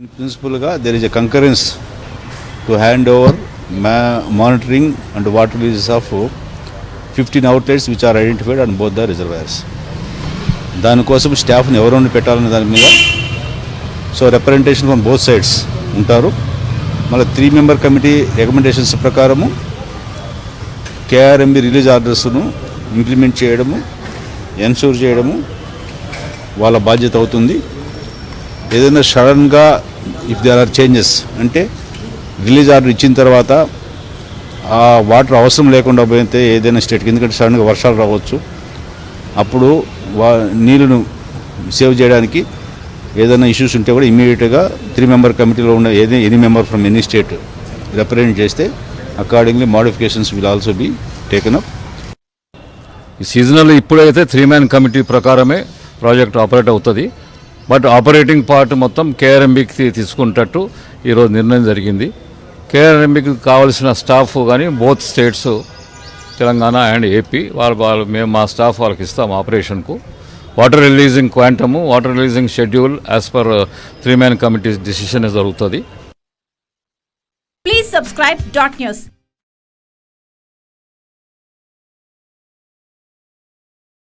In principle, there is a concurrence to hand over ma- monitoring and water releases of 15 outlets which are identified on both the reservoirs. దానికోసం స్టాఫ్ని ఎవరెవరిని పెట్టాలనే దాని మీద so representation from both sides ఉంటారు మళ్ళీ three member committee recommendations ప్రకారము KRMB release ఆర్డర్స్ను ఇంప్లిమెంట్ చేయడము ఎన్షూర్ చేయడము వాళ్ళ బాధ్యత అవుతుంది ఏదైనా సడన్గా ఇఫ్ దేర్ ఆర్ చేంజెస్ అంటే రిలీజ్ ఆర్డర్ ఇచ్చిన తర్వాత ఆ వాటర్ అవసరం లేకుండా పోయితే ఏదైనా స్టేట్కి ఎందుకంటే సడన్గా వర్షాలు రావచ్చు. అప్పుడు వా నీళ్ళను సేవ్ చేయడానికి ఏదైనా ఇష్యూస్ ఉంటే కూడా ఇమీడియట్గా త్రీ మెంబర్ కమిటీలో ఉన్న ఏది any member from any state represent చేస్తే accordingly modifications will also be taken up ఈ సీజనల్ ఇప్పుడైతే త్రీ మ్యాన్ కమిటీ ప్రకారమే ప్రాజెక్ట్ ఆపరేట్ అవుతుంది. బట్ ఆపరేటింగ్ పార్ట్ మొత్తం కేఆర్ఎంబికి తీసుకునేటట్టు ఈరోజు నిర్ణయం జరిగింది. కేఆర్ఎంబికి కావాల్సిన స్టాఫ్ కానీ both states Telangana and AP వాళ్ళు వాళ్ళు మేము మా స్టాఫ్ వాళ్ళకి ఇస్తాం ఆపరేషన్కు. Water releasing quantum water releasing schedule as per three man committee decision జరుగుతుంది. Please subscribe dot news